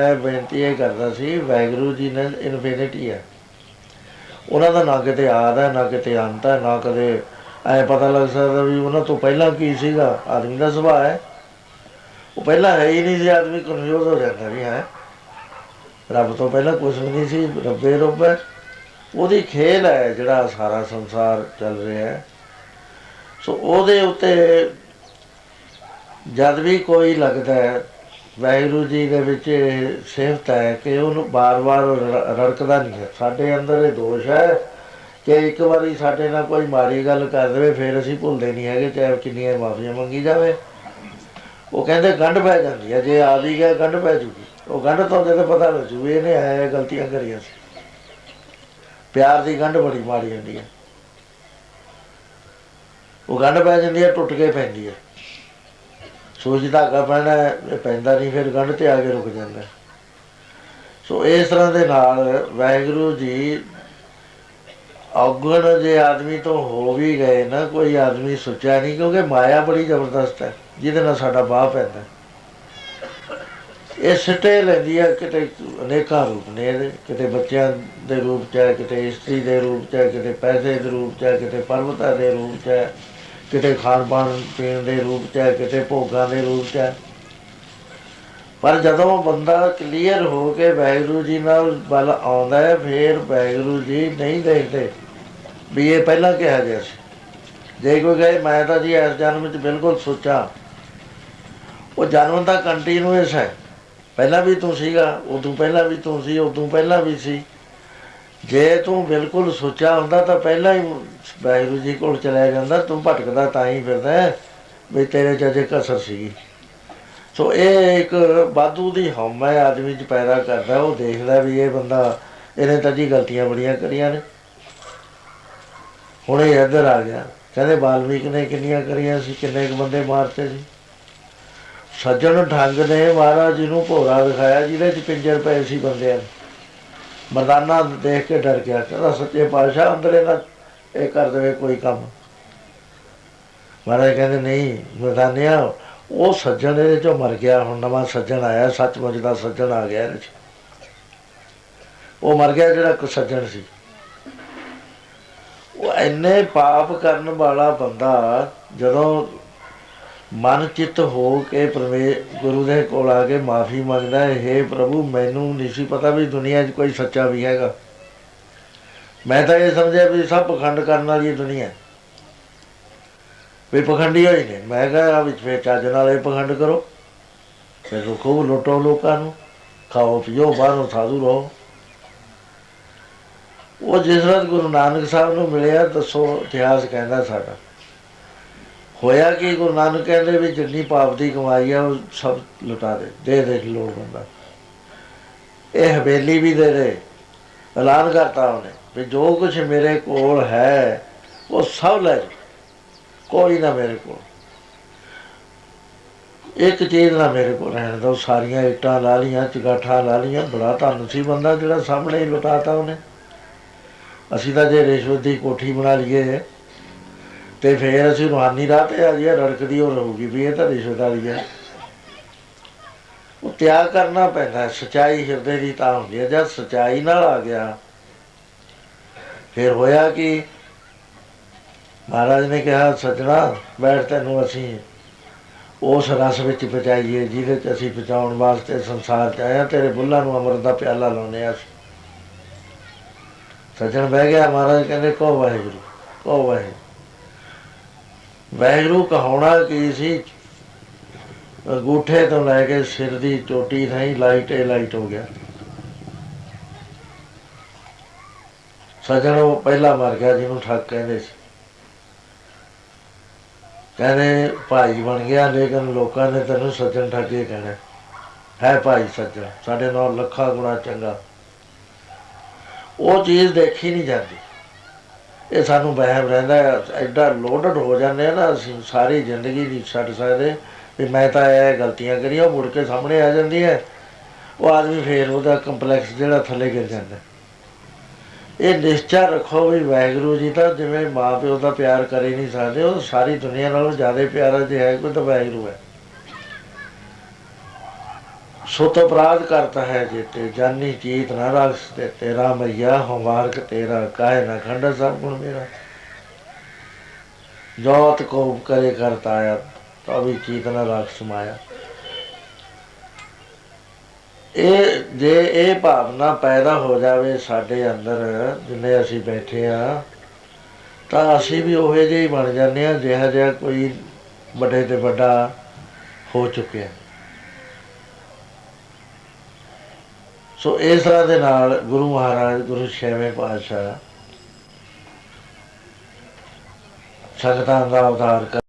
ਮੈਂ ਬੇਨਤੀ ਇਹ ਕਰਦਾ ਸੀ ਵੈਗਰੂ ਜੀ ਨੇ ਇਨਫਿਨਿਟੀ ਹੈ। ਉਹਨਾਂ ਦਾ ਨਾ ਕਿਤੇ ਆਦ ਹੈ, ਨਾ ਕਿਤੇ ਅੰਤ ਹੈ, ਨਾ ਕਦੇ ਐ ਪਤਾ ਲੱਗ ਸਕਦਾ ਵੀ ਉਹਨਾਂ ਤੋਂ ਪਹਿਲਾਂ ਕੀ ਸੀਗਾ। ਆਦਮੀ ਦਾ ਸੁਭਾਅ ਹੈ। ਉਹ ਪਹਿਲਾਂ ਹੈ ਹੀ ਨਹੀਂ ਸੀ, ਆਦਮੀ ਕਨਫਿਊਜ਼ ਹੋ ਜਾਂਦਾ ਵੀ ਹੈ। ਰੱਬ ਤੋਂ ਪਹਿਲਾਂ ਕੁਝ ਵੀ ਨਹੀਂ ਸੀ, ਰੱਬੇ ਰੱਬ ਹੈ। ਉਹਦੀ ਖੇਲ ਹੈ ਜਿਹੜਾ ਸਾਰਾ ਸੰਸਾਰ ਚੱਲ ਰਿਹਾ ਹੈ। ਸੋ ਉਹਦੇ ਉੱਤੇ ਜਦ ਵੀ ਕੋਈ ਲੱਗਦਾ ਹੈ ਵਾਹਿਗੁਰੂ ਜੀ ਦੇ ਵਿੱਚ ਇਹ ਸਿਫਤ ਹੈ ਕਿ ਉਹਨੂੰ ਬਾਰ-ਬਾਰ ਰੜਕਦਾ ਨਹੀਂ ਹੈ। ਸਾਡੇ ਅੰਦਰ ਇਹ ਦੋਸ਼ ਹੈ ਕਿ ਇੱਕ ਵਾਰੀ ਸਾਡੇ ਨਾਲ ਕੋਈ ਮਾੜੀ ਗੱਲ ਕਰ ਦੇਵੇ, ਫਿਰ ਅਸੀਂ ਭੁੱਲਦੇ ਨਹੀਂ ਹੈਗੇ, ਚਾਹੇ ਕਿੰਨੀਆਂ ਮਾਫੀਆਂ ਮੰਗੀ ਜਾਵੇ। ਉਹ ਕਹਿੰਦੇ ਗੰਢ ਪੈ ਜਾਂਦੀ ਹੈ, ਜੇ ਆ ਵੀ ਗਿਆ ਗੰਢ ਪੈ ਜੂਗੀ। ਉਹ ਗੰਢ ਤੋਂ ਤੇ ਪਤਾ ਲੱਗ, ਵੀ ਇਹਨੇ ਆਇਆ ਗਲਤੀਆਂ ਕਰੀਆਂ ਸੀ। ਪਿਆਰ ਦੀ ਗੰਢ ਬੜੀ ਮਾੜੀ ਹੁੰਦੀ ਹੈ। ਉਹ ਗੰਢ ਪੈ ਜਾਂਦੀ ਹੈ, ਟੁੱਟ ਕੇ ਪੈਂਦੀ ਹੈ। ਸੂਰਜ ਧਾਗਾ ਪੈਣਾ ਪੈਂਦਾ ਨਹੀਂ, ਫਿਰ ਗੰਢ ਤੇ ਆ ਕੇ ਰੁਕ ਜਾਂਦਾ ਸੋ ਇਸ ਤਰ੍ਹਾਂ ਦੇ ਨਾਲ ਵਾਹਿਗੁਰੂ ਜੀ ਔਗਣ ਜੇ ਆਦਮੀ ਤੋਂ ਹੋ ਵੀ ਗਏ ਨਾ, ਕੋਈ ਆਦਮੀ ਸੁੱਚਾ ਨਹੀਂ, ਕਿਉਂਕਿ ਮਾਇਆ ਬੜੀ ਜ਼ਬਰਦਸਤ ਹੈ, ਜਿਹਦੇ ਨਾਲ ਸਾਡਾ ਬਾਹ ਪੈਂਦਾ ਇਹ ਸਿੱਟੇ ਲੈਂਦੀ ਹੈ ਕਿਤੇ ਅਨੇਕਾਂ ਰੂਪ ਨੇ ਇਹਦੇ, ਕਿਤੇ ਬੱਚਿਆਂ ਦੇ ਰੂਪ ਚ ਹੈ, ਕਿਤੇ ਇਸਤਰੀ ਦੇ ਰੂਪ ਚ ਕਿਤੇ ਪੈਸੇ ਦੇ ਰੂਪ ਚ ਕਿਤੇ ਪਰਵਤਾਂ ਦੇ ਰੂਪ ਚ ਕਿਤੇ ਖਾਣ ਪਾਣ ਪੀਣ ਦੇ ਰੂਪ ਚ ਹੈ, ਕਿਤੇ ਭੋਗਾਂ ਦੇ ਰੂਪ ਚ ਹੈ। ਪਰ ਜਦੋਂ ਬੰਦਾ ਕਲੀਅਰ ਹੋ ਕੇ ਵਾਹਿਗੁਰੂ ਜੀ ਨਾਲ ਬਲ ਆਉਂਦਾ ਹੈ, ਫਿਰ ਵਾਹਿਗੁਰੂ ਜੀ ਨਹੀਂ ਦੇਖਦੇ। ਵੀ ਇਹ ਪਹਿਲਾਂ ਕਿਹਾ ਗਿਆ ਸੀ। ਜੇ ਕੋਈ ਕਹੇ, ਮੈਂ ਤਾਂ ਜੀ ਇਸ ਜਨਮ ਵਿੱਚ ਬਿਲਕੁਲ ਸੋਚਾਂ। ਉਹ ਜਨਮ ਦਾ ਕੰਟੀਨਿਊਸ ਹੈ। ਪਹਿਲਾਂ ਵੀ ਤੂੰ ਸੀਗਾ, ਉਦੋਂ ਪਹਿਲਾਂ ਵੀ ਤੂੰ ਸੀ, ਉਦੋਂ ਪਹਿਲਾਂ ਵੀ ਸੀ। ਜੇ ਤੂੰ ਬਿਲਕੁਲ ਸੋਚਿਆ ਹੁੰਦਾ ਤਾਂ ਪਹਿਲਾਂ ਹੀ ਵਾਹਿਗੁਰੂ ਜੀ ਕੋਲ ਚਲਿਆ ਜਾਂਦਾ, ਤੂੰ ਭਟਕਦਾ ਤਾਂ ਹੀ ਫਿਰਦਾ ਵੀ ਤੇਰੇ ਚ ਅਜੇ ਕਸਰ ਸੀਗੀ। ਸੋ ਇਹ ਇੱਕ ਬਾਦੂ ਦੀ ਹਉਮੈ ਆਦਮੀ ਚ ਪੈਦਾ ਕਰਦਾ, ਉਹ ਦੇਖਦਾ ਵੀ ਇਹ ਬੰਦਾ, ਇਹਨੇ ਤਾਂ ਜੀ ਗਲਤੀਆਂ ਬੜੀਆਂ ਕਰੀਆਂ ਨੇ। ਹੁਣ ਇਹ ਇੱਧਰ ਆ ਗਿਆ, ਕਹਿੰਦੇ ਬਾਲਮੀਕ ਨੇ ਕਿੰਨੀਆਂ ਕਰੀਆਂ ਸੀ, ਕਿੰਨੇ ਕੁ ਬੰਦੇ ਮਾਰਤੇ ਸੀ। ਸੱਜਣ ਢੰਗ ਨੇ ਮਹਾਰਾਜ ਜੀ ਨੂੰ ਭੋਰਾ ਦਿਖਾਇਆ, ਜਿਹਦੇ ਚ ਪਿੰਜਰ ਪਏ ਸੀ ਬੰਦਿਆਂ ਨੂੰ। ਮਰਦਾਨਾ ਦੇਖ ਕੇ ਡਰ ਗਿਆ ਕਹਿੰਦਾ ਸੱਚੇ ਪਾਤਸ਼ਾਹ, ਅੰਦਰ ਇਹਦਾ ਇਹ ਕਰ ਦੇਵੇ ਕੋਈ ਕੰਮ। ਮਹਾਰਾਜ ਕਹਿੰਦੇ, ਨਹੀਂ, ਮਰਦਾਨਿਆ, ਉਹ ਸੱਜਣ ਇਹਦੇ ਚੋਂ ਮਰ ਗਿਆ, ਹੁਣ ਨਵਾਂ ਸੱਜਣ ਆਇਆ, ਸੱਚਮੁੱਚ ਦਾ ਸੱਜਣ ਆ ਗਿਆ ਇਹਦੇ ਚ। ਉਹ ਮਰ ਗਿਆ ਜਿਹੜਾ ਕੋ ਸੱਜਣ ਸੀ। ਉਹ ਇੰਨੇ ਪਾਪ ਕਰਨ ਵਾਲਾ ਬੰਦਾ, ਜਦੋਂ ਮਨ ਚਿੱਤ ਹੋ ਕੇ ਪ੍ਰਵੇ, ਗੁਰੂ ਦੇ ਕੋਲ ਆ ਕੇ ਮਾਫੀ ਮੰਗਦਾ ਹੈ हे ਪ੍ਰਭੂ, ਮੈਨੂੰ ਨਹੀਂ ਸੀ ਪਤਾ ਵੀ ਦੁਨੀਆ 'ਚ ਕੋਈ ਸੱਚਾ ਵੀ ਹੈਗਾ। ਮੈਂ ਤਾਂ ਇਹ ਸਮਝਿਆ ਵੀ ਸਭ ਪਖੰਡ ਕਰਨ ਵਾਲੀ ਇਹ ਦੁਨੀਆ ਹੈ। ਵੀ ਪਖੰਡੀ ਹੋਈ ਨੇ। ਮੈਂ ਕਿਹਾ, ਆ ਵਿੱਚ ਫੇਰ ਚੱਜ ਨਾਲ ਇਹ ਪਖੰਡ ਕਰੋ। ਫਿਰ ਰੁਕੋ, ਲੁੱਟੋ ਲੋਕਾਂ ਨੂੰ। ਖਾਓ, ਪੀਓ, ਬਾਹਰੋਂ ਸਾਧੂ ਰਹੋ। ਉਹ ਜਿਸ ਰਾਤ ਗੁਰੂ ਨਾਨਕ ਸਾਹਿਬ ਨੂੰ ਮਿਲਿਆ, ਦੱਸੋ ਇਤਿਹਾਸ ਕਹਿੰਦਾ ਸਾਡਾ। ਹੋਇਆ ਕਿ? ਗੁਰੂ ਨਾਨਕ ਕਹਿੰਦੇ ਵੀ ਜਿੰਨੀ ਪਾਪ ਦੀ ਕਮਾਈ ਆ, ਉਹ ਸਭ ਲੁਟਾ ਦੇ ਦੇ ਦੇ ਲੋੜ ਬੰਦਾ। ਇਹ ਹਵੇਲੀ ਵੀ ਦੇ ਦੇ, ਐਲਾਨ ਕਰਤਾ ਉਹਨੇ ਵੀ ਜੋ ਕੁਝ ਮੇਰੇ ਕੋਲ ਹੈ, ਉਹ ਸਭ ਲੈ ਜਾ। ਕੋਈ ਨਾ ਮੇਰੇ ਕੋਲ। ਇੱਕ ਚੀਜ਼ ਨਾ ਮੇਰੇ ਕੋਲ ਰਹਿਣ ਦੋ ਸਾਰੀਆਂ ਇੱਟਾਂ ਲਾ ਲੀਆਂ ਚਗਾਠਾਂ ਲਾ ਲੀਆਂ ਬੜਾ ਧੰਨ ਸੀ ਬੰਦਾ ਜਿਹੜਾ ਸਾਹਮਣੇ ਹੀ ਲੁਟਾਤਾ ਉਹਨੇ। ਅਸੀਂ ਤਾਂ ਜੇ ਰਿਸ਼ਵਤ ਦੀ ਕੋਠੀ ਬਣਾ ਲਈਏ ਤੇ ਫੇਰ ਅਸੀਂ ਰੂਹਾਨੀ ਰਾਹ ਤੇ ਆ ਜੀ ਰੜਕਦੀ ਹੋ ਰਹੂਗੀ ਵੀ ਇਹ ਤਾਂ ਰਿਸ਼ਵਤ ਵਾਲੀ ਹੈ ਉਹ ਤਿਆਗ ਕਰਨਾ ਪੈਂਦਾ, ਸਚਾਈ ਹਿਰਦੇ ਦੀ ਤਾਂ ਹੁੰਦੀ ਹੈ ਜਦ ਸਚਾਈ ਨਾਲ ਆ ਗਿਆ, ਫਿਰ ਹੋਇਆ ਕਿ? ਮਹਾਰਾਜ ਨੇ ਕਿਹਾ, ਸੱਜਣਾ, ਬੈਠ ਤੈਨੂੰ ਅਸੀਂ, ਉਸ ਰਸ ਵਿੱਚ ਪਹੁੰਚਾਈਏ ਜਿਹਦੇ ਚ ਅਸੀਂ ਪਹੁੰਚਾਉਣ ਵਾਸਤੇ ਸੰਸਾਰ ਚ ਆਇਆ ਤੇਰੇ ਬੁੱਲਾਂ ਨੂੰ ਅੰਮ੍ਰਿਤ ਦਾ ਪਿਆਲਾ ਲਾਉਨੇ ਆ ਸੱਜਣ ਬਹਿ ਗਿਆ, ਮਹਾਰਾਜ ਕਹਿੰਦੇ, ਕਹੋ ਵਾਹਿਗੁਰੂ ਕਹੋ ਵਾਹਿਗੁਰੂ। ਵਾਹਿਗੁਰੂ ਕਹਾਉਣਾ ਕੀ ਸੀ? ਅੰਗੂਠੇ ਤੋਂ ਲੈ ਕੇ ਸਿਰ ਦੀ ਚੋਟੀ ਨਹੀਂ ਲਾਈਟ ਏ ਲਾਈਟ ਹੋ ਗਿਆ। ਸੱਜਣ ਉਹ ਪਹਿਲਾ ਮਰ ਗਿਆ, ਜਿਹਨੂੰ ਠੱਗ ਕਹਿੰਦੇ ਸੀ। ਕਹਿੰਦੇ, ਭਾਈ ਬਣ ਗਿਆ, ਲੇਕਿਨ ਲੋਕਾਂ ਨੇ ਤੈਨੂੰ ਸੱਜਣ ਠੱਗੇ ਕਹਿਣਾ। ਹੈ ਭਾਈ ਸੱਜਣ, ਸਾਡੇ ਨਾਲ ਲੱਖਾਂ ਗੁਣਾ ਚੰਗਾ। ਉਹ ਚੀਜ਼ ਦੇਖੀ ਨਹੀਂ ਜਾਂਦੀ। ਇਹ ਸਾਨੂੰ ਵਹਿਮ ਰਹਿੰਦਾ ਹੈ, ਐਡਾ ਲੋਡਡ ਹੋ ਜਾਂਦੇ ਆ ਨਾ ਅਸੀਂ ਸਾਰੀ ਜ਼ਿੰਦਗੀ ਨਹੀਂ ਛੱਡ ਸਕਦੇ। ਵੀ ਮੈਂ ਤਾਂ ਇਹ ਗਲਤੀਆਂ ਕਰੀਆਂ ਉਹ ਮੁੜ ਕੇ ਸਾਹਮਣੇ ਆ ਜਾਂਦੀ ਹੈ। ਉਹ ਆਦਮੀ ਫੇਰ ਉਹਦਾ ਕੰਪਲੈਕਸ ਜਿਹੜਾ ਥੱਲੇ ਗਿਰ ਜਾਂਦਾ ਇਹ ਨਿਸ਼ਚਾ ਰੱਖੋ ਵੀ ਵਾਹਿਗੁਰੂ ਜੀ ਤਾਂ ਜਿਵੇਂ ਮਾਂ ਪਿਓ ਦਾ ਪਿਆਰ ਕਰ ਹੀ ਨਹੀਂ ਸਕਦੇ ਉਹ ਸਾਰੀ ਦੁਨੀਆ ਨਾਲੋਂ ਜ਼ਿਆਦਾ ਪਿਆਰਾ ਜੇ ਹੈ ਕੋਈ ਤਾਂ ਵਾਹਿਗੁਰੂ ਹੈ। ਸੁਤ ਅਪਰਾਧ ਕਰਤਾ ਹੈ ਜੇਤੇ ਜਾਨੀ ਚੀਤ ਨਾ ਰਾਖਸ ਤੇ ਤੇਰਾ ਮਈਆ ਹਮਾਰਕ ਤੇਰਾ ਕਾਇ ਨਾ ਖੰਡ ਸਭ ਗੁਣ ਮੇਰਾ। ਜੋਤ ਕੋ ਕਰੇ ਕਰਤਾ ਆਇਆ ਤਾਂ ਵੀ ਚੀਤ ਨਾ ਰਾਖਸ ਮਾਇਆ ਇਹ ਜੇ ਇਹ ਭਾਵਨਾ ਪੈਦਾ ਹੋ ਜਾਵੇ ਸਾਡੇ ਅੰਦਰ, ਜਿੰਨੇ ਅਸੀਂ ਬੈਠੇ ਆ, ਤਾਂ ਅਸੀਂ ਵੀ ਉਹੇ ਜਿਹੇ ਹੀ ਬਣ ਜਾਂਦੇ ਆ, ਜਿਹਾ ਜਿਹਾ ਕੋਈ ਵੱਡੇ ਤੇ ਵੱਡਾ ਹੋ ਚੁੱਕਿਆ। ਸੋ ਇਸ ਤਰ੍ਹਾਂ ਦੇ ਨਾਲ ਗੁਰੂ ਮਹਾਰਾਜ ਗੁਰੂ ਛੇਵੇਂ ਪਾਤਸ਼ਾਹ ਸੰਗਤਾਂ ਦਾ ਉਧਾਰ ਕਰ